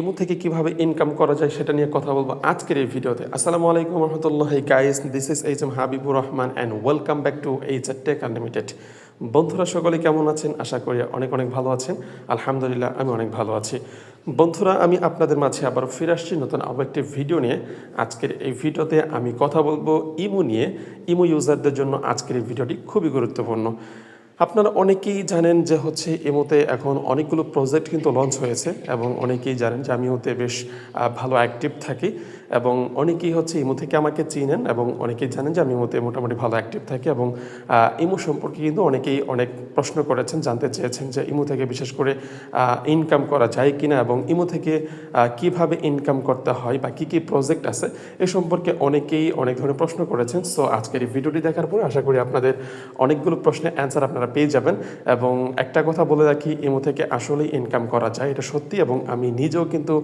Imo থেকে কীভাবে income করা যায় সেটা নিয়ে কথা বলব আজকের এই ভিডিওতে। আসসালামু আলাইকুম রহমতুল্লাহ। Guys this is H M Habibur Rahman and welcome back to H R tech unlimited বন্ধুরা, সকলে কেমন আছেন? আশা করি অনেক অনেক ভালো আছেন। আলহামদুলিল্লাহ, আমি অনেক ভালো আছি। বন্ধুরা, আমি আপনাদের মাঝে আবার ফিরে আসছি নতুন আরও একটি ভিডিও নিয়ে। আজকের এই ভিডিওতে আমি কথা বলব ইমো নিয়ে। ইমো ইউজারদের জন্য আজকের এই ভিডিওটি খুবই গুরুত্বপূর্ণ। আপনারা অনেকেই জানেন যে হচ্ছে এমোতে এখন অনেকগুলো প্রজেক্ট কিন্তু লঞ্চ হয়েছে এবং অনেকেই জানেন যে আমি ওতে বেশ ভালো অ্যাক্টিভ থাকি এবং অনেকেই হচ্ছে ইমো থেকে আমাকে চিনেন এবং অনেকেই জানেন যে আমি ইমোতে মোটামুটি ভালো অ্যাক্টিভ থাকি এবং ইমো সম্পর্কে কিন্তু অনেকেই অনেক প্রশ্ন করেছেন, জানতে চেয়েছেন যে ইমো থেকে বিশেষ করে ইনকাম করা যায় কিনা এবং ইমো থেকে কীভাবে ইনকাম করতে হয় বা কী কী প্রজেক্ট আছে এ সম্পর্কে অনেকেই অনেক ধরনের প্রশ্ন করেছেন। সো আজকের এই ভিডিওটি দেখার পরে আশা করি আপনাদের অনেকগুলো প্রশ্নের অ্যান্সার আপনারা পেয়ে যাবেন এবং একটা কথা বলে রাখি, ইমো থেকে আসলেই ইনকাম করা যায়, এটা সত্যি এবং আমি নিজেও কিন্তু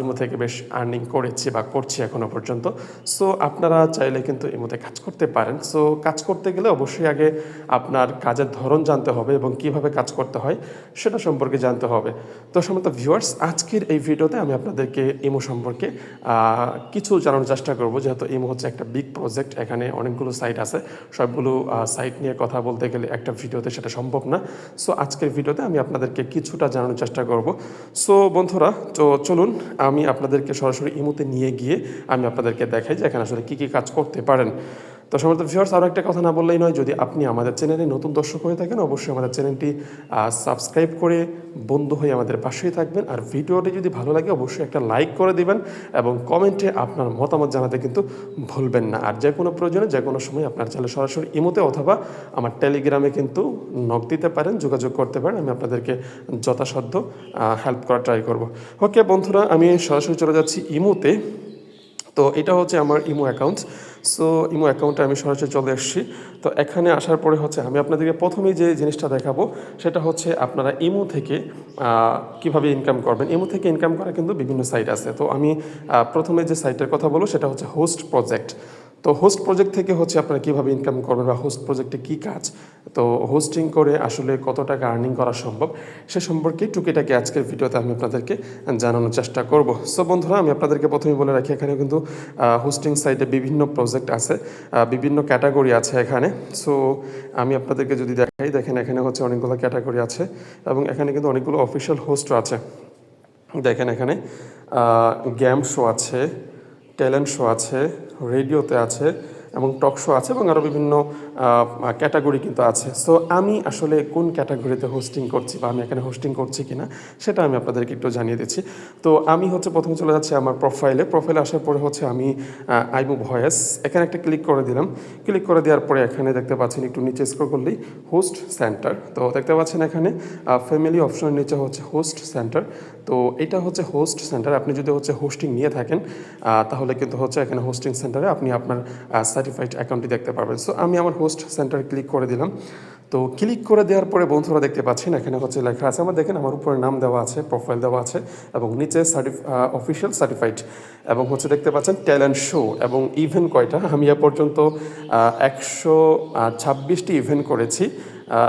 ইমো থেকে বেশ আর্নিং করেছি বা করছি এখনও পর্যন্ত। সো আপনারা চাইলে কিন্তু ইমোতে কাজ করতে পারেন। সো কাজ করতে গেলে অবশ্যই আগে আপনার কাজের ধরন জানতে হবে এবং কীভাবে কাজ করতে হয় সেটা সম্পর্কে জানতে হবে। তো সমস্ত ভিউয়ার্স আজকের এই ভিডিওতে আমি আপনাদেরকে ইমো সম্পর্কে কিছু জানানোর চেষ্টা করব। যেহেতু ইমো হচ্ছে একটা বিগ প্রজেক্ট এখানে অনেকগুলো সাইট আছে। সবগুলো সাইট নিয়ে কথা বলতে গেলে একটা ভিডিওতে সেটা সম্ভব না। সো আজকের ভিডিওতে আমি আপনাদেরকে কিছুটা জানানোর চেষ্টা করব। সো বন্ধুরা, তো চলুন, আমি আপনাদেরকে সরাসরি ইমোতে নিয়ে গিয়ে আমি আপনাদেরকে দেখাই যে এখানে আসলে কী কী কাজ করতে পারেন। তো সমস্ত ভিউয়ার্স আরও একটা কথা না বললেই নয়, যদি আপনি আমাদের চ্যানেলে নতুন দর্শক হয়ে থাকেন, অবশ্যই আমাদের চ্যানেলটি সাবস্ক্রাইব করে বন্ধু হয়ে আমাদের পাশেই থাকবেন। আর ভিডিওটি যদি ভালো লাগে, অবশ্যই একটা লাইক করে দিবেন এবং কমেন্টে আপনার মতামত জানাতে কিন্তু ভুলবেন না। আর যে কোনো প্রয়োজনে যে কোনো সময় আপনার চ্যানেল সরাসরি ইমোতে অথবা আমার টেলিগ্রামে কিন্তু নক দিতে পারেন, যোগাযোগ করতে পারেন, আমি আপনাদেরকে যথাসাধ্য হেল্প করার ট্রাই করব। ওকে বন্ধুরা, আমি সরাসরি চলে যাচ্ছি ইমোতে। তো এটা হচ্ছে আমার ইমো অ্যাকাউন্ট সো ইমো অ্যাকাউন্টে আমি সরাসরি চলে এসেছি তো এখানে আসার পরে হচ্ছে, আমি আপনাদেরকে প্রথমেই যে জিনিসটা দেখাবো, সেটা হচ্ছে আপনারা ইমো থেকে কীভাবে ইনকাম করবেন? ইমো থেকে ইনকাম করা কিন্তু বিভিন্ন সাইট আছে। তো আমি প্রথমে যে সাইটের কথা বলব, সেটা হচ্ছে হোস্ট প্রজেক্ট তো হোস্ট প্রজেক্ট থেকে হচ্ছে আপনারা কীভাবে ইনকাম করবেন বা হোস্ট প্রজেক্টে কী কাজ? তো হোস্টিং করে আসলে কত টাকা আর্নিং করা সম্ভব, সে সম্পর্কে টুকিটাকে আজকের ভিডিওতে আমি আপনাদেরকে জানানোর চেষ্টা করব। সো বন্ধুরা, আমি আপনাদেরকে প্রথমে বলে রাখি এখানে কিন্তু হোস্টিং সাইটে বিভিন্ন প্রজেক্ট আছে বিভিন্ন ক্যাটাগরি আছে এখানে। সো আমি আপনাদেরকে যদি দেখাই, দেখেন এখানে হচ্ছে অনেকগুলো ক্যাটাগরি আছে এবং এখানে কিন্তু অনেকগুলো অফিসিয়াল হোস্টও আছে। দেখেন এখানে গেম শো আছে ট্যালেন্ট শো আছে রেডিওতে আছে এবং টক শো আছে এবং আরও বিভিন্ন ক্যাটাগরি কিন্তু আছে। সো আমি আসলে কোন ক্যাটাগরিতে হোস্টিং করছি বা আমি এখানে হোস্টিং করছি কিনা, সেটা আমি আপনাদেরকে একটু জানিয়ে দিচ্ছি। তো, আমি হচ্ছে প্রথমে চলে যাচ্ছি আমার প্রোফাইলে প্রোফাইলে আসার পরে হচ্ছে আমি আইমু ভয়েস এখানে একটা ক্লিক করে দিলাম। ক্লিক করে দেওয়ার পরে এখানে দেখতে পাচ্ছেন একটু নিচে স্ক্রল করলেই হোস্ট সেন্টার তো, দেখতে পাচ্ছেন এখানে ফ্যামিলি অপশনের নিচে হচ্ছে হোস্ট সেন্টার তো, এটা হচ্ছে হোস্ট সেন্টার আপনি যদি হচ্ছে হোস্টিং নিয়ে থাকেন তাহলে কিন্তু হচ্ছে এখানে হোস্টিং সেন্টারে আপনি আপনার সার্টিফাইড অ্যাকাউন্টটি দেখতে পারবেন। সো আমি আমার হোস্ট সেন্টার ক্লিক করে দিলাম। তো ক্লিক করে দেওয়ার পরে বন্ধুরা দেখতে পাচ্ছেন, এখানে হচ্ছে লেখা আছে, আমার দেখেন আমার উপরে নাম দেওয়া আছে প্রোফাইল দেওয়া আছে, এবং নিচে অফিসিয়াল সার্টিফাইড এবং হচ্ছে দেখতে পাচ্ছেন ট্যালেন্ট শো এবং ইভেন্ট কয়টা? আমি এ পর্যন্ত একশো ছাব্বিশটি ইভেন্ট করেছি।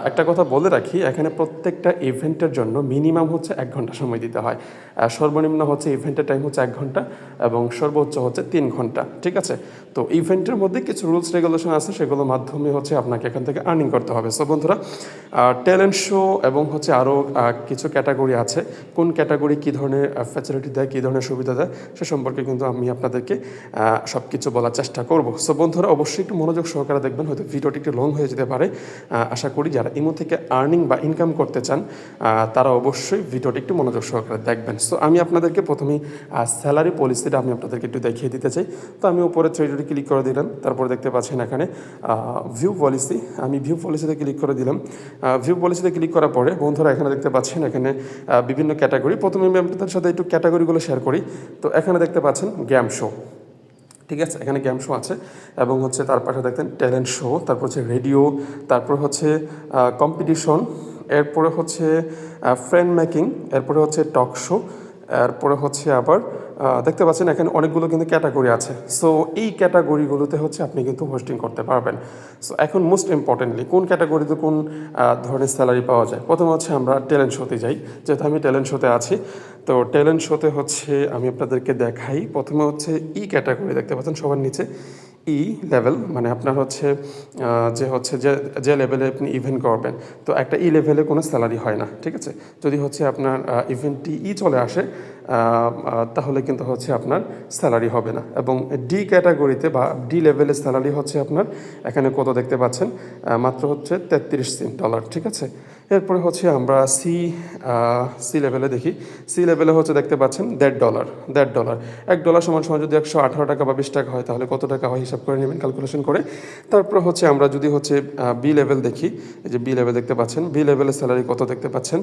একটা কথা বলে রাখি, এখানে প্রত্যেকটা ইভেন্টের জন্য মিনিমাম হচ্ছে এক ঘণ্টা সময় দিতে হয়। সর্বনিম্ন হচ্ছে ইভেন্টের টাইম হচ্ছে এক ঘণ্টা এবং সর্বোচ্চ হচ্ছে তিন ঘণ্টা, ঠিক আছে? তো ইভেন্টের মধ্যে কিছু রুলস রেগুলেশন আছে সেগুলোর মাধ্যমে হচ্ছে আপনাকে এখান থেকে আর্নিং করতে হবে। সো বন্ধুরা ট্যালেন্ট শো এবং হচ্ছে আরও কিছু ক্যাটাগরি আছে। কোন ক্যাটাগরি কী ধরনের ফ্যাসিলিটি দেয়, কী ধরনের সুবিধা দেয়, সে সম্পর্কে কিন্তু আমি আপনাদেরকে সব কিছু বলার চেষ্টা করব। সো বন্ধুরা, অবশ্যই একটু মনোযোগ সহকারে দেখবেন, হয়তো ভিডিওটি একটু লং হয়ে যেতে পারে। আশা করি যারা ইমো থেকে আর্নিং বা ইনকাম করতে চান তারা অবশ্যই ভিডিওটি একটু মনোযোগ সহকারে দেখবেন। সো আমি আপনাদেরকে প্রথমেই স্যালারি পলিসিটা আমি আপনাদেরকে একটু দেখিয়ে দিতে চাই। তো আমি উপরে থ্রেডে ক্লিক করে দিলাম, তারপরে দেখতে পাচ্ছেন এখানে ভিউ পলিসি আমি ভিউ পলিসিতে ক্লিক করে দিলাম। ভিউ পলিসিতে ক্লিক করার পরে, বন্ধুরা এখানে দেখতে পাচ্ছেন এখানে বিভিন্ন ক্যাটাগরি প্রথমে আমি আপনাদের সাথে একটু ক্যাটাগরিগুলো শেয়ার করি। তো এখানে দেখতে পাচ্ছেন গ্যাম শো ঠিক আছে, এখানে গেম শো আছে এবং হচ্ছে তার পাশে দেখতেন ট্যালেন্ট শো তারপর হচ্ছে রেডিও তারপর হচ্ছে কম্পিটিশন এরপরে হচ্ছে ফ্রেন্ড মেকিং এরপরে হচ্ছে টক শো এরপরে হচ্ছে আবার দেখতে পাচ্ছেন এখানে অনেকগুলো কিন্তু ক্যাটাগরি আছে। সো এই ক্যাটাগরিগুলোতে হচ্ছে আপনি কিন্তু হোস্টিং করতে পারবেন। সো এখন মোস্ট ইম্পর্টেন্টলি কোন ক্যাটাগরিতে কোন ধরনের স্যালারি পাওয়া যায়? প্রথম হচ্ছে আমরা ট্যালেন্ট শোতে যাই। যেহেতু আমি ট্যালেন্ট শোতে আছি তো ট্যালেন্ট শোতে হচ্ছে আমি আপনাদেরকে দেখাই। প্রথমে হচ্ছে ই ক্যাটাগরি দেখতে পাচ্ছেন সবার নিচে। ই লেভেল মানে আপনার হচ্ছে যে হচ্ছে যে যে লেভেলে আপনি ইভেন্ট করবেন। তো একটা ই লেভেলে কোনো স্যালারি হয় না, ঠিক আছে? যদি হচ্ছে আপনার ইভেন্টটি ই চলে আসে তাহলে কিন্তু হচ্ছে আপনার স্যালারি হবে না। এবং ডি ক্যাটাগরিতে বা ডি লেভেলের স্যালারি হচ্ছে আপনার, এখানে কত দেখতে পাচ্ছেন? মাত্র হচ্ছে তেত্রিশ ডলার ঠিক আছে? এরপরে হচ্ছে আমরা সি সি লেভেলে দেখি। সি লেভেলে হচ্ছে দেখতে পাচ্ছেন দেড় ডলার দেড় ডলার এক ডলার সমান সময় যদি একশো আঠারো টাকা বা বিশ টাকা হয়, তাহলে কত টাকা হয় হিসাব করে নেবেন ক্যালকুলেশন করে। তারপর হচ্ছে আমরা যদি হচ্ছে বি লেভেল দেখি, এই যে বি লেভেল দেখতে পাচ্ছেন বি লেভেলের স্যালারি কত দেখতে পাচ্ছেন?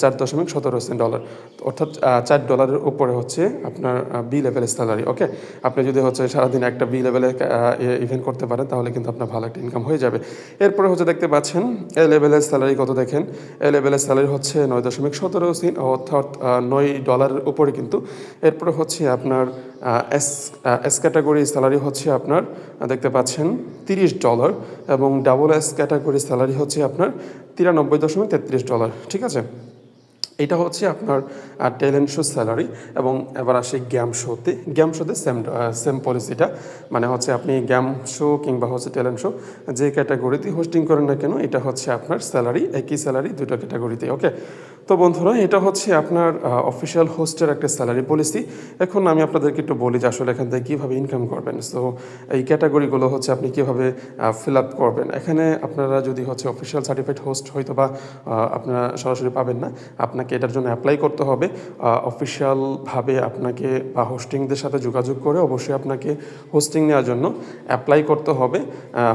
চার দশমিক সতেরো সেন্ট ডলার অর্থাৎ চার ডলারের উপরে হচ্ছে আপনার বি লেভেলের স্যালারি ওকে আপনি যদি হচ্ছে সারাদিন একটা বি লেভেলে ইভেন্ট করতে পারেন, তাহলে কিন্তু আপনার ভালো একটা ইনকাম হয়ে যাবে। এরপরে হচ্ছে দেখতে পাচ্ছেন এ লেভেলের স্যালারি কত দেখেন? এ লেভেলের স্যালারি হচ্ছে নয় দশমিক সতেরো সিন, অর্থাৎ নয় ডলারের উপরে কিন্তু। এরপরে হচ্ছে আপনার এস এস ক্যাটাগরি স্যালারি হচ্ছে আপনার দেখতে পাচ্ছেন, তিরিশ ডলার এবং ডাবল এস ক্যাটাগরি স্যালারি হচ্ছে আপনার তিরানব্বই দশমিক তেত্রিশ ডলার। ঠিক আছে? এটা হচ্ছে আপনার ট্যালেন্ট শো স্যালারি এবং এবার আসি গ্যাম শোতে। গ্যাম শোতে সেম সেম পলিসিটা মানে হচ্ছে আপনি গ্যাম শো কিংবা হচ্ছে ট্যালেন্ট শো যে ক্যাটাগরিতে হোস্টিং করেন না কেন, এটা হচ্ছে আপনার স্যালারি একই স্যালারি দুটো ক্যাটাগরিতে ওকে তো বন্ধুরা, এটা হচ্ছে আপনার অফিসিয়াল হোস্টের একটা স্যালারি পলিসি এখন আমি আপনাদেরকে একটু বলি যে আসলে এখান থেকে কীভাবে ইনকাম করবেন। সো এই ক্যাটাগরিগুলো হচ্ছে আপনি কীভাবে ফিল আপ করবেন। এখানে আপনারা যদি হচ্ছে অফিসিয়াল সার্টিফাইড হোস্ট হয়তো বা আপনারা সরাসরি পাবেন না। আপনাকে এটার জন্য অ্যাপ্লাই করতে হবে। অফিসিয়ালভাবে আপনাকে বা হোস্টিংদের সাথে যোগাযোগ করে অবশ্যই আপনাকে হোস্টিং নেওয়ার জন্য অ্যাপ্লাই করতে হবে।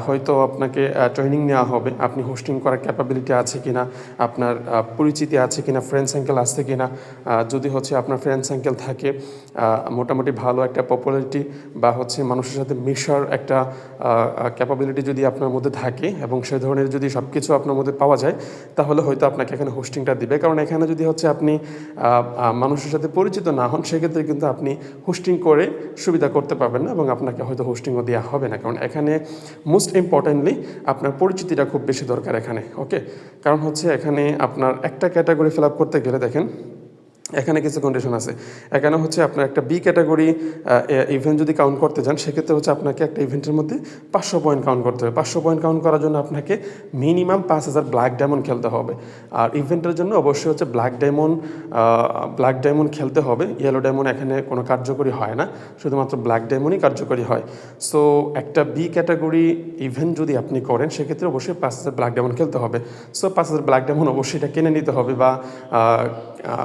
হয়তো আপনাকে ট্রেনিং নেওয়া হবে। আপনি হোস্টিং করার ক্যাপাবিলিটি আছে কি না আপনার পরিচিতি আছে কি না ফ্রেন্ড সাইকেল আছে কি না যদি হচ্ছে আপনার ফ্রেন্ড সাইকেল থাকে মোটামুটি ভালো একটা পপুলারিটি বা হচ্ছে মানুষের সাথে মিশার একটা ক্যাপাবিলিটি যদি আপনার মধ্যে থাকে এবং সে ধরনের যদি সব কিছু আপনার মধ্যে পাওয়া যায়, তাহলে হয়তো আপনাকে এখানে হোস্টিংটা দিবে। কারণ এখানে যদি হচ্ছে আপনি মানুষের সাথে পরিচিত না হন, সেক্ষেত্রে কিন্তু আপনি হোস্টিং করে সুবিধা করতে পারবেন না এবং আপনাকে হয়তো হোস্টিংও দেওয়া হবে না। কারণ এখানে মোস্ট ইম্পর্টেন্টলি আপনার পরিচিতিটা খুব বেশি দরকার এখানে ওকে কারণ হচ্ছে এখানে আপনার একটা ক্যাটাগরি ফিল আপ করতে গেলে দেখেন এখানে কিছু কন্ডিশন আছে। এখানে হচ্ছে আপনার একটা বি ক্যাটাগরি ইভেন্ট যদি কাউন্ট করতে চান সেক্ষেত্রে হচ্ছে আপনাকে একটা ইভেন্টের মধ্যে পাঁচশো পয়েন্ট কাউন্ট করতে হবে। পাঁচশো পয়েন্ট কাউন্ট করার জন্য আপনাকে মিনিমাম পাঁচ হাজার ব্ল্যাক ডায়মন্ড খেলতে হবে। আর ইভেন্টের জন্য অবশ্যই হচ্ছে ব্ল্যাক ডায়মন্ড ব্ল্যাক ডায়মন্ড খেলতে হবে। ইয়েলো ডায়মন্ড এখানে কোনো কার্যকরী হয় না, শুধুমাত্র ব্ল্যাক ডায়মন্ডই কার্যকরী হয়। সো একটা বি ক্যাটাগরি ইভেন্ট যদি আপনি করেন, সেক্ষেত্রে অবশ্যই পাঁচ হাজার ব্ল্যাক ডায়মন্ড খেলতে হবে। সো পাঁচ হাজার ব্ল্যাক ডায়মন্ড অবশ্যই এটা কিনে নিতে হবে বা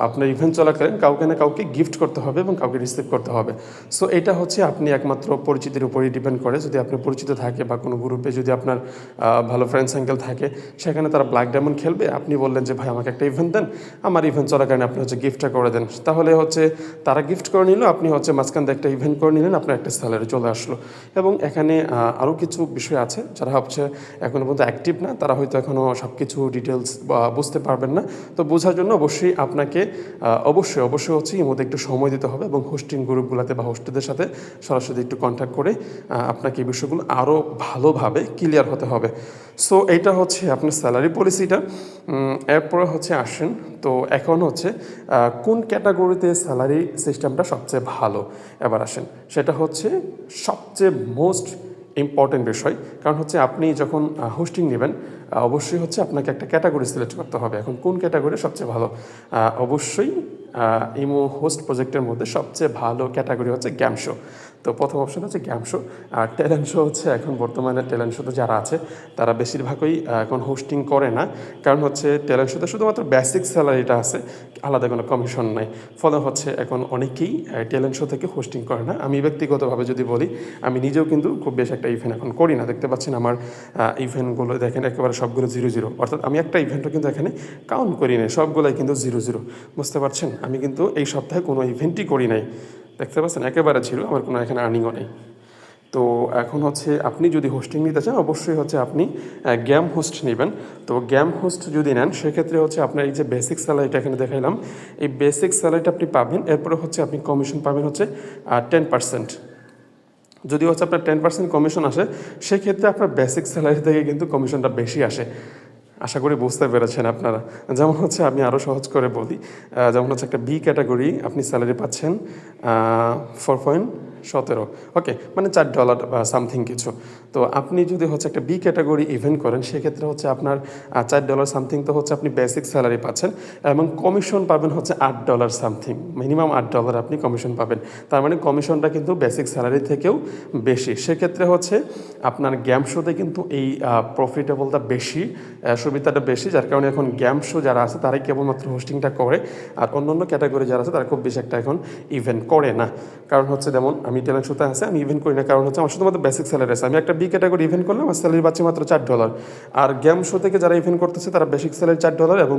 আপনার ইভেন্ট চলাকালীন কাউকে না কাউকে গিফট করতে হবে এবং কাউকে রিসিভ করতে হবে। সো এটা হচ্ছে আপনি একমাত্র পরিচিতির উপরই ডিপেন্ড করে। যদি আপনি পরিচিত থাকে বা কোনো গ্রুপে যদি আপনার ভালো ফ্রেন্ড সার্কেল থাকে, সেখানে তারা ব্ল্যাক ডায়মন্ড খেলবে। আপনি বললেন যে, ভাই, আমাকে একটা ইভেন্ট দেন। আমার ইভেন্ট চলাকালীন আপনি হচ্ছে গিফটটা করে দেন। তাহলে হচ্ছে তারা গিফট করে নিল, আপনি হচ্ছে মাঝখান একটা ইভেন্ট করে নিলেন, আপনার একটা স্যালারি চলে আসলো। এবং এখানে আরও কিছু বিষয় আছে যারা হচ্ছে এখনও পর্যন্ত অ্যাক্টিভ না। তারা হয়তো এখনও সব কিছু ডিটেলস বুঝতে পারবেন না। তো বোঝার জন্য অবশ্যই আপনাকে অবশ্যই অবশ্যই হচ্ছে এর মধ্যে একটু সময় দিতে হবে এবং হোস্টিং গ্রুপগুলোতে বা হোস্টেদের সাথে সরাসরি একটু কন্ট্যাক্ট করে আপনাকে এই বিষয়গুলো আরও ভালোভাবে ক্লিয়ার হতে হবে। সো এইটা হচ্ছে আপনার স্যালারি পলিসিটা এরপরে হচ্ছে আসেন। তো এখন হচ্ছে কোন ক্যাটাগরিতে স্যালারি সিস্টেমটা সবচেয়ে ভালো? এবার আসেন। সেটা হচ্ছে সবচেয়ে মোস্ট ইম্পর্টেন্ট বিষয়। কারণ হচ্ছে আপনি যখন হোস্টিং নেবেন অবশ্যই হচ্ছে আপনাকে একটা ক্যাটাগরি সিলেক্ট করতে হবে। এখন কোন ক্যাটাগরি সবচেয়ে ভালো? অবশ্যই ইমো হোস্ট প্রজেক্টের মধ্যে সবচেয়ে ভালো ক্যাটাগরি হচ্ছে গ্যাম শো তো প্রথম অপশন হচ্ছে গ্যাম শো আর ট্যালেন্ট শো হচ্ছে এখন বর্তমানে ট্যালেন্ট শোতে যারা আছে, তারা বেশিরভাগই এখন হোস্টিং করে না। কারণ হচ্ছে ট্যালেন্ট শোতে শুধুমাত্র বেসিক স্যালারিটা আছে, আলাদা কোনো কমিশন নাই। ফলে হচ্ছে এখন অনেকেই ট্যালেন্ট শো থেকে হোস্টিং করে না। আমি ব্যক্তিগতভাবে যদি বলি, আমি নিজেও কিন্তু খুব বেশ একটা ইভেন্ট এখন করি না। দেখতে পাচ্ছেন আমার ইভেন্টগুলো দেখেন, একেবারে সবগুলো জিরো জিরো অর্থাৎ আমি একটা ইভেন্টও কিন্তু এখানে কাউন্ট করি নাই, সবগুলোই কিন্তু জিরো জিরো বুঝতে পারছেন? আমি কিন্তু এই সপ্তাহে কোনো ইভেন্টই করি নাই। দেখতে পাচ্ছেন, একেবারে জিরো আমার কোনো এখানে আর্নিংও নেই। তো এখন হচ্ছে আপনি যদি হোস্টিং নিতে চান, অবশ্যই হচ্ছে আপনি গ্যাম হোস্ট নেবেন। তো গ্যাম হোস্ট যদি নেন, সেক্ষেত্রে হচ্ছে আপনার এই যে বেসিক স্যালারিটা এখানে দেখাইলাম, এই বেসিক স্যালারিটা আপনি পাবেন, এরপরে হচ্ছে আপনি কমিশন পাবেন হচ্ছে টেন পার্সেন্ট যদি হচ্ছে আপনার টেন পার্সেন্ট কমিশন আসে, সেক্ষেত্রে আপনার বেসিক স্যালারি থেকে কিন্তু কমিশনটা বেশি আসে। আশা করি বুঝতে পেরেছেন আপনারা। যেমন হচ্ছে আমি আরও সহজ করে বলি যেমন হচ্ছে একটা বি ক্যাটাগরি আপনি স্যালারি পাচ্ছেন ফোর পয়েন্ট সতেরো। ওকে মানে চার ডলার বা সামথিং কিছু। তো আপনি যদি হচ্ছে একটা বি ক্যাটাগরি ইভেন্ট করেন, সেক্ষেত্রে হচ্ছে আপনার চার ডলার সামথিং তো হচ্ছে আপনি বেসিক স্যালারি পাচ্ছেন এবং কমিশন পাবেন হচ্ছে আট ডলার সামথিং মিনিমাম আট ডলার আপনি কমিশন পাবেন। তার মানে কমিশনটা কিন্তু বেসিক স্যালারি থেকেও বেশি। সেক্ষেত্রে হচ্ছে আপনার গ্যাম শোতে কিন্তু এই প্রফিটেবলটা বেশি সুবিধাটা বেশি, যার কারণে এখন গ্যাম শো যারা আছে, তারাই কেবলমাত্র হোস্টিংটা করে। আর অন্যান্য ক্যাটাগরি যারা আছে, তারা খুব বেশি একটা এখন ইভেন্ট করে না। কারণ হচ্ছে যেমন আমি ট্যালেন্ট শোতে আছে, আমি ইভেন্ট করি না। কারণ হচ্ছে আমার শুধুমাত্র বেসিক স্যালারি আছে। আমি একটা বি ক্যাটাগরি ইভেন্ট করলাম আমার স্যালারি পাচ্ছি মাত্র চার ডলার আর গেম শো থেকে যারা ইভেন্ট করতেছে, তারা বেসিক স্যালারি চার ডলার এবং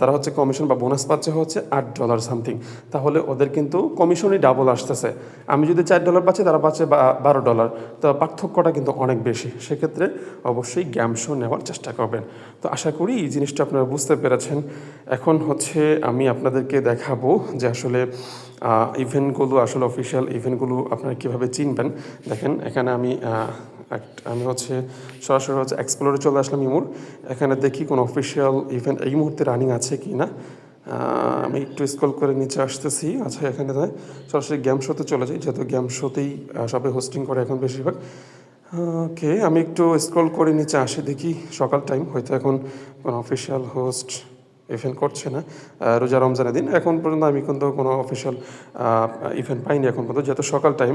তারা হচ্ছে কমিশন বা বোনাস পাচ্ছে হচ্ছে আট ডলার সামথিং তাহলে ওদের কিন্তু কমিশনই ডাবল আসতেছে। আমি যদি চার ডলার পাচ্ছি, তারা পাচ্ছে বারো ডলার তো পার্থক্যটা কিন্তু অনেক বেশি। সেক্ষেত্রে অবশ্যই গ্যাম শো নেওয়ার চেষ্টা করবেন। তো আশা করি এই জিনিসটা আপনারা বুঝতে পেরেছেন। এখন হচ্ছে আমি আপনাদেরকে দেখাবো যে আসলে ইভেন্টগুলো আসলে অফিসিয়াল ইভেন্টগুলো আপনারা কীভাবে চিনবেন? দেখেন, এখানে আমি আমি হচ্ছে সরাসরি হচ্ছে এক্সপ্লোরে চলে আসলাম ইমুর। এখানে দেখি কোনো অফিসিয়াল ইভেন্ট এই মুহূর্তে রানিং আছে কি না আমি একটু স্ক্রল করে নিচে আসতেছি। আচ্ছা এখানে সরাসরি গেম শোতে চলে যাই, যেহেতু গেম শোতেই সবাই হোস্টিং করে এখন বেশিরভাগ। ওকে আমি একটু স্ক্রল করে নিচে আসি, দেখি সকাল টাইম হয়তো এখন কোনো অফিসিয়াল হোস্ট ইভেন্ট করছে না। রোজা রমজানের দিন। এখন পর্যন্ত আমি কিন্তু কোনো অফিসিয়াল ইভেন্ট পাইনি এখন পর্যন্ত। যেহেতু সকাল টাইম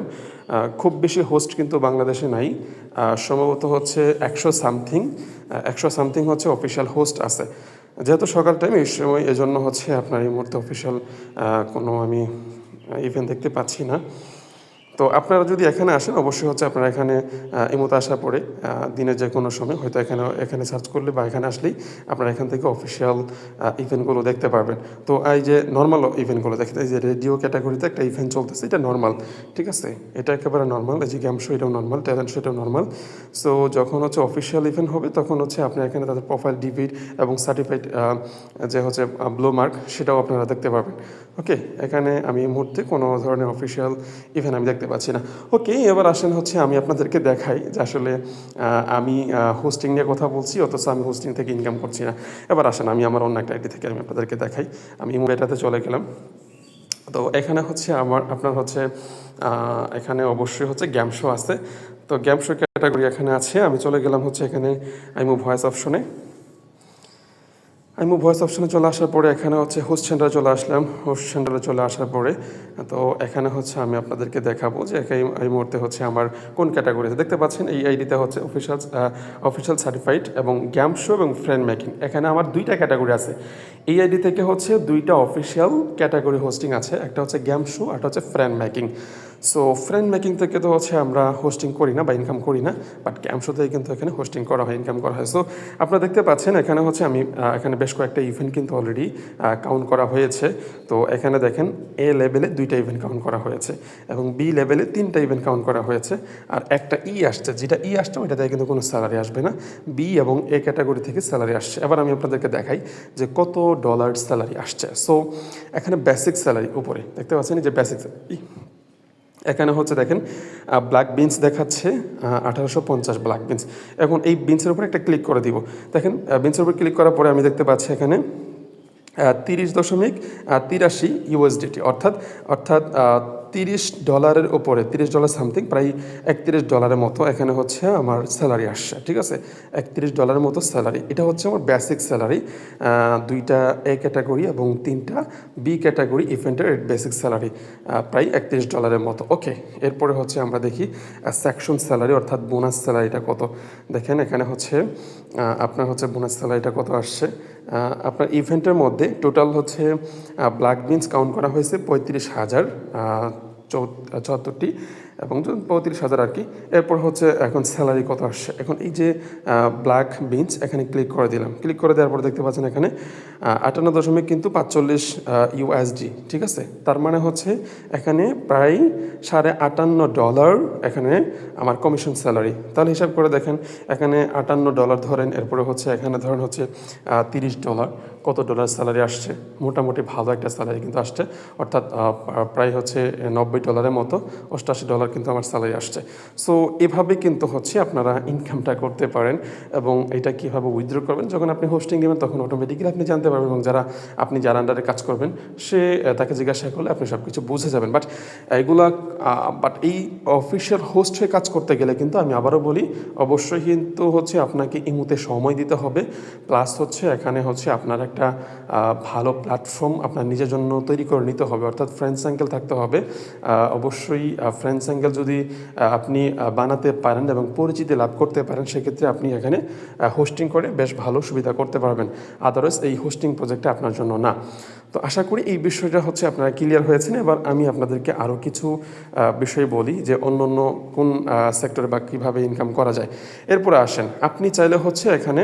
খুব বেশি হোস্ট কিন্তু বাংলাদেশে নাই। সম্ভবত হচ্ছে একশো সামথিং একশো সামথিং হচ্ছে অফিসিয়াল হোস্ট আছে। যেহেতু সকাল টাইম এই সময় এজন্য হচ্ছে আপনার এই মুহূর্তে অফিসিয়াল কোনো আমি ইভেন্ট দেখতে পাচ্ছি না। তো আপনারা যদি এখানে আসেন অবশ্যই হচ্ছে আপনারা এখানে আহ, এই মতো আসার পরে দিনের যে কোনো সময় হয়তো এখানে এখানে সার্চ করলে বা এখানে আসলেই আপনারা এখান থেকে অফিসিয়াল ইভেন্টগুলো দেখতে পারবেন। তো এই যে নর্মাল ইভেন্টগুলো দেখতে এই যে রেডিও ক্যাটাগরিতে একটা ইভেন্ট চলতেছে এটা নর্মাল ঠিক আছে? এটা একেবারে নর্মাল এই যে গেম শো এটাও নর্মাল ট্যালেন্ট শো এটাও নর্মাল সো যখন হচ্ছে অফিসিয়াল ইভেন্ট হবে তখন হচ্ছে আপনি এখানে তাদের প্রোফাইল ডিভিড এবং সার্টিফাইড যে হচ্ছে ব্লো মার্ক সেটাও আপনারা দেখতে পারবেন। ওকে এখানে আমি এই মুহূর্তে কোনো ধরনের অফিসিয়াল ইভেন্ট আমি দেখতে পাচ্ছি না। ওকে এবার আসেন হচ্ছে আমি আপনাদেরকে দেখাই যে আসলে আমি হোস্টিং নিয়ে কথা বলছি, অথচ আমি হোস্টিং থেকে ইনকাম করছি না। এবার আসেন, আমি আমার অন্য একটা আইডি থেকে আমি আপনাদেরকে দেখাই। আমি ইমোবেটাতে চলে গেলাম। তো এখানে হচ্ছে আমার, আপনার হচ্ছে এখানে অবশ্যই হচ্ছে গ্যাম শো আছে। তো গ্যাম শো ক্যাটাগরি এখানে আছে। আমি চলে গেলাম হচ্ছে এখানে আইমু ভয়েস অপশনে আমি ভয়েস অপশনে চলে আসার পরে এখানে হচ্ছে হোস্ট সেন্টারে চলে আসলাম। হোস্ট সেন্টারে চলে আসার পরে, তো এখানে হচ্ছে আমি আপনাদেরকে দেখাবো যে এই মুহূর্তে হচ্ছে আমার কোন ক্যাটাগরিতে দেখতে পাচ্ছেন, এই আইডিতে হচ্ছে অফিসিয়াল অফিসিয়াল সার্টিফাইড এবং গ্যাম শো এবং ফ্রেন্ড মেকিং এখানে আমার দুইটা ক্যাটাগরি আছে। এই আইডি থেকে হচ্ছে দুইটা অফিসিয়াল ক্যাটাগরি হোস্টিং আছে। একটা হচ্ছে গ্যাম শো একটা হচ্ছে friend making so friend making থেকে তো হচ্ছে আমরা হোস্টিং করি না বা ইনকাম করি না বাট থেকে কিন্তু এখানে হোস্টিং করা হয় ইনকাম করা হয়। সো আপনারা দেখতে পাচ্ছেন এখানে হচ্ছে আমি এখানে বেশ কয়েকটা ইভেন্ট কিন্তু অলরেডি কাউন্ট করা হয়েছে। তো এখানে দেখেন এ লেভেলে দুইটা ইভেন্ট কাউন্ট করা হয়েছে এবং বি লেভেলে তিনটা ইভেন্ট কাউন্ট করা হয়েছে। আর একটা ই আসছে, যেটা ই আসছে ওইটা থেকে কিন্তু কোনো স্যালারি আসবে না। বি এবং এ ক্যাটাগরি থেকে স্যালারি আসছে। এবার আমি আপনাদেরকে দেখাই যে কত ডলার স্যালারি আসছে। সো এখানে বেসিক স্যালারি উপরে, দেখতে পাচ্ছেন যে বেসিক এখানে হচ্ছে দেখেন ব্ল্যাক বিনস দেখাচ্ছে আঠারোশো পঞ্চাশ ব্ল্যাক বিনস এখন এই বিনসের উপর একটা ক্লিক করে দিব। দেখেন বিনসের উপর ক্লিক করার পরে আমি দেখতে পাচ্ছি এখানে তিরিশ দশমিক তিরাশি ইউএসডিটি অর্থাৎ অর্থাৎ তিরিশ ডলারের ওপরে, তিরিশ ডলার সামথিং, প্রায় একত্রিশ ডলারের মতো এখানে হচ্ছে আমার স্যালারি আসছে, ঠিক আছে? একত্রিশ ডলারের মতো স্যালারি। এটা হচ্ছে আমার বেসিক স্যালারি দুইটা এ ক্যাটাগরি এবং তিনটা বি ক্যাটাগরি ইভেন্টের বেসিক স্যালারি প্রায় একত্রিশ ডলারের মতো। ওকে এরপরে হচ্ছে আমরা দেখি সেকশন স্যালারি, অর্থাৎ বোনাস স্যালারিটা কত। দেখেন এখানে হচ্ছে আপনার হচ্ছে বোনাস স্যালারিটা কত আসছে আপনার ইভেন্টের মধ্যে টোটাল হচ্ছে ব্ল্যাক বিনস কাউন্ট করা হয়েছে পঁয়ত্রিশ হাজার চুয়াত্তরটি এবং পঁয়ত্রিশ হাজার আর কি। এরপর হচ্ছে এখন স্যালারি কত আসছে? এখন এই যে ব্ল্যাক বিনস এখানে ক্লিক করে দিলাম। ক্লিক করে দেওয়ার পর দেখতে পাচ্ছেন এখানে আটান্ন দশমিক কিন্তু পাঁচচল্লিশ ইউএসডি ঠিক আছে? তার মানে হচ্ছে এখানে প্রায় সাড়ে আটান্ন ডলার এখানে আমার কমিশন স্যালারি তাহলে হিসাব করে দেখেন, এখানে আটান্ন ডলার ধরেন, এরপরে হচ্ছে এখানে ধরেন হচ্ছে তিরিশ ডলার। কত ডলার স্যালারি আসছে? মোটামুটি ভালো একটা স্যালারি কিন্তু আসছে। অর্থাৎ প্রায় হচ্ছে নব্বই ডলারের মতো, অষ্টাশি ডলার কিন্তু আমার স্যালারি আসছে। সো এভাবে কিন্তু হচ্ছে আপনারা ইনকামটা করতে পারেন এবং এটা কীভাবে উইথড্র করবেন, যখন আপনি হোস্টিং দেবেন, তখন অটোমেটিক্যালি আপনি জানতে পারবেন এবং যারা আপনি যার আন্ডারে কাজ করবেন, সে তাকে জিজ্ঞাসা করলে আপনি সব কিছু বুঝে যাবেন। বাট এগুলা বাট এই অফিসিয়াল হোস্ট হয়ে কাজ করতে গেলে কিন্তু আমি আবারও বলি, অবশ্যই কিন্তু হচ্ছে আপনাকে ইমুতে সময় দিতে হবে। প্লাস হচ্ছে এখানে হচ্ছে আপনার একটা ভালো প্ল্যাটফর্ম আপনার নিজের জন্য তৈরি করে নিতে হবে। অর্থাৎ ফ্রেন্ড সার্কেল থাকতে হবে। অবশ্যই ফ্রেন্ড সার্কেল যদি আপনি বানাতে পারেন এবং পরিচিতি লাভ করতে পারেন, সেক্ষেত্রে আপনি এখানে হোস্টিং করে বেশ ভালো সুবিধা করতে পারবেন। আদারওয়াইজ এই হোস্টিং প্রজেক্টটা আপনার জন্য না। তো আশা করি এই বিষয়টা হচ্ছে আপনারা ক্লিয়ার হয়েছেন। এবার আমি আপনাদেরকে আরও কিছু বিষয় বলি যে অন্য অন্য কোন সেক্টরে বা কীভাবে ইনকাম করা যায়। এরপরে আসেন। আপনি চাইলে হচ্ছে এখানে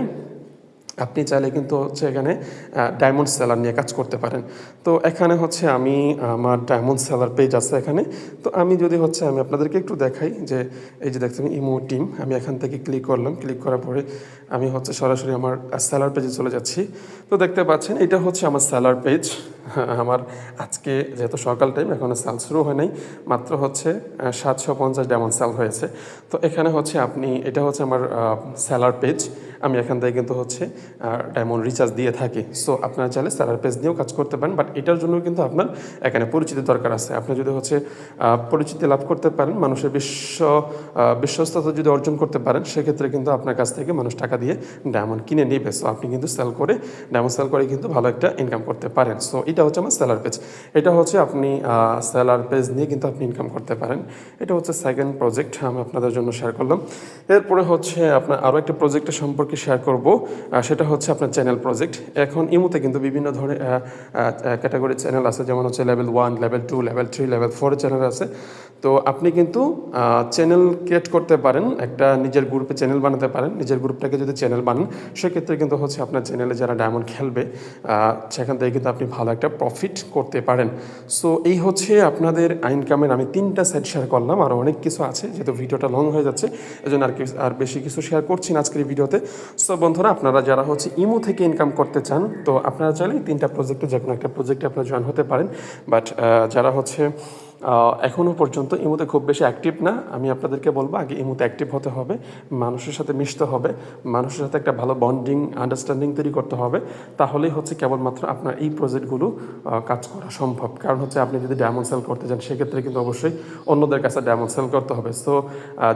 আপনি চাইলে কিন্তু হচ্ছে এখানে ডায়মন্ড সেলার নিয়ে কাজ করতে পারেন। তো এখানে হচ্ছে আমি, আমার ডায়মন্ড সেলার পেজ আছে এখানে। তো আমি যদি হচ্ছে আমি আপনাদেরকে একটু দেখাই যে, এই যে দেখছেন ইমো টিম আমি এখান থেকে ক্লিক করলাম। ক্লিক করার পরে আমি হচ্ছে সরাসরি আমার সেলার পেজে চলে যাচ্ছি। তো দেখতে পাচ্ছেন, এটা হচ্ছে আমার সেলার পেজ আমার আজকে যেহেতু সকাল টাইম এখনও সেল শুরু হয় নাই। মাত্র হচ্ছে সাতশো পঞ্চাশ ডায়মন্ড সেল হয়েছে। তো এখানে হচ্ছে আপনি, এটা হচ্ছে আমার সেলার পেজ আমি এখান থেকে কিন্তু হচ্ছে ডায়মন্ড রিচার্জ দিয়ে থাকি। সো আপনারা চাইলে স্যালার পেজ দিয়েও কাজ করতে পারেন বাট এটার জন্য কিন্তু আপনার এখানে পরিচিতি দরকার আছে। আপনি যদি হচ্ছে পরিচিতি লাভ করতে পারেন, মানুষের বিশ্ব বিশ্বস্ততা যদি অর্জন করতে পারেন, সেক্ষেত্রে কিন্তু আপনার কাছ থেকে মানুষ টাকা দিয়ে ডায়মন্ড কিনে নেবে। সো আপনি কিন্তু সেল করে ডায়মন্ড সেল করে কিন্তু ভালো একটা ইনকাম করতে পারেন। সো এটা হচ্ছে আমার সেলার পেজ এটা হচ্ছে আপনি স্যালার পেজ নিয়ে কিন্তু আপনি ইনকাম করতে পারেন। এটা হচ্ছে সেকেন্ড প্রজেক্ট আমি আপনাদের জন্য শেয়ার করলাম। এরপরে হচ্ছে আপনার আরও একটা প্রজেক্টের সম্পর্কে শেয়ার করব সেটা হচ্ছে আপনার চ্যানেল প্রজেক্ট এখন ইমুতে কিন্তু বিভিন্ন ধরনের ক্যাটাগরি চ্যানেল আছে, যেমন হচ্ছে level one level two level three level four channel আছে। তো আপনি কিন্তু চ্যানেল ক্রিয়েট করতে পারেন, একটা নিজের গ্রুপে চ্যানেল বানাতে পারেন, নিজের গ্রুপটাকে যদি চ্যানেল বানান, সেক্ষেত্রে কিন্তু হচ্ছে আপনার চ্যানেলে যারা ডায়মন্ড খেলবে সেখান থেকে কিন্তু আপনি ভালো একটা প্রফিট করতে পারেন। সো এই হচ্ছে আপনাদের ইনকামের আমি তিনটা সাইড শেয়ার করলাম, আর অনেক কিছু আছে, যেহেতু ভিডিওটা লং হয়ে যাচ্ছে, এজন্য আর কি- আর বেশি কিছু শেয়ার করছি না আজকের ভিডিওতে। সো বন্ধুরা, আপনারা যারা হচ্ছে ইমো থেকে ইনকাম করতে চান, তো আপনারা চাইলে তিনটা প্রজেক্টে যে কোনো একটা প্রজেক্টে আপনারা জয়েন হতে পারেন। বাট যারা হচ্ছে আহ, এখনও পর্যন্ত ইমোতে খুব বেশি অ্যাক্টিভ না। আমি আপনাদেরকে বলব আগে ইমোতে অ্যাক্টিভ হতে হবে মানুষের সাথে মিশতে হবে মানুষের সাথে একটা ভালো বন্ডিং আন্ডারস্ট্যান্ডিং তৈরি করতে হবে তাহলেই হচ্ছে কেবলমাত্র আপনার এই প্রজেক্টগুলো কাজ করা সম্ভব। কারণ হচ্ছে আপনি যদি ডায়মন্ড সেল করতে চান সেক্ষেত্রে কিন্তু অবশ্যই অন্যদের কাছে ডায়মন্ড সেল করতে হবে। সো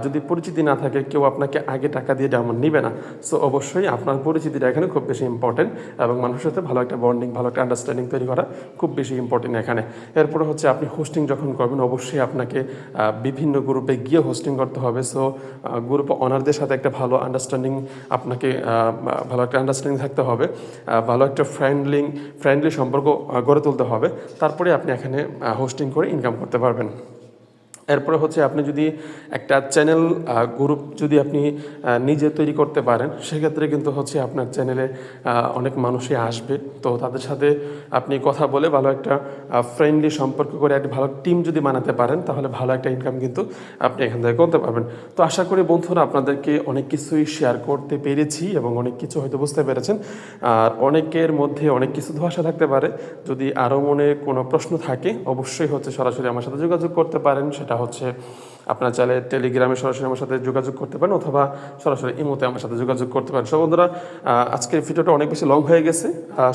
যদি পরিচিতি না থাকে কেউ আপনাকে আগে টাকা দিয়ে ডায়মন্ড নিবে না সো অবশ্যই আপনার পরিচিতিটা এখানে খুব বেশি ইম্পর্টেন্ট এবং মানুষের সাথে ভালো একটা বন্ডিং ভালো একটা আন্ডারস্ট্যান্ডিং তৈরি করা খুব বেশি ইম্পর্টেন্ট এখানে। এরপরে হচ্ছে আপনি হোস্টিং যখন করবেন, অবশ্যই আপনাকে বিভিন্ন গ্রুপে গিয়ে হোস্টিং করতে হবে। সো গ্রুপ অনারদের সাথে একটা ভালো আন্ডারস্ট্যান্ডিং আপনাকে ভালো একটা আন্ডারস্ট্যান্ডিং থাকতে হবে। ভালো একটা ফ্রেন্ডলি ফ্রেন্ডলি সম্পর্ক গড়ে তুলতে হবে। তারপরে আপনি এখানে হোস্টিং করে ইনকাম করতে পারবেন। এরপরে হচ্ছে আপনি যদি একটা চ্যানেল গ্রুপ যদি আপনি নিজে তৈরি করতে পারেন, সেক্ষেত্রে কিন্তু হচ্ছে আপনার চ্যানেলে অনেক মানুষই আসবে। তো তাদের সাথে আপনি কথা বলে ভালো একটা ফ্রেন্ডলি সম্পর্ক করে একটা ভালো টিম যদি বানাতে পারেন, তাহলে ভালো একটা ইনকাম কিন্তু আপনি এখান থেকে করতে পারবেন। তো আশা করি বন্ধুরা আপনাদেরকে অনেক কিছুই শেয়ার করতে পেরেছি এবং অনেক কিছু হয়তো বুঝতে পেরেছেন। আর অনেকের মধ্যে অনেক কিছু ধোয়াশা থাকতে পারে। যদি আরও মনে কোনো প্রশ্ন থাকে, অবশ্যই হচ্ছে সরাসরি আমার সাথে যোগাযোগ করতে পারেন, সেটা হচ্ছে আপনার চাইলে টেলিগ্রামে সরাসরি আমার সাথে যোগাযোগ করতে পারেন অথবা সরাসরি ইমোতে আমার সাথে যোগাযোগ করতে পারেন। সব বন্ধুরা আজকের ভিডিওটা অনেক বেশি লং হয়ে গেছে।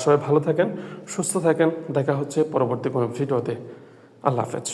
সবাই ভালো থাকেন, সুস্থ থাকেন। দেখা হচ্ছে পরবর্তী কোনো ভিডিওতে। আল্লাহ হাফেজ।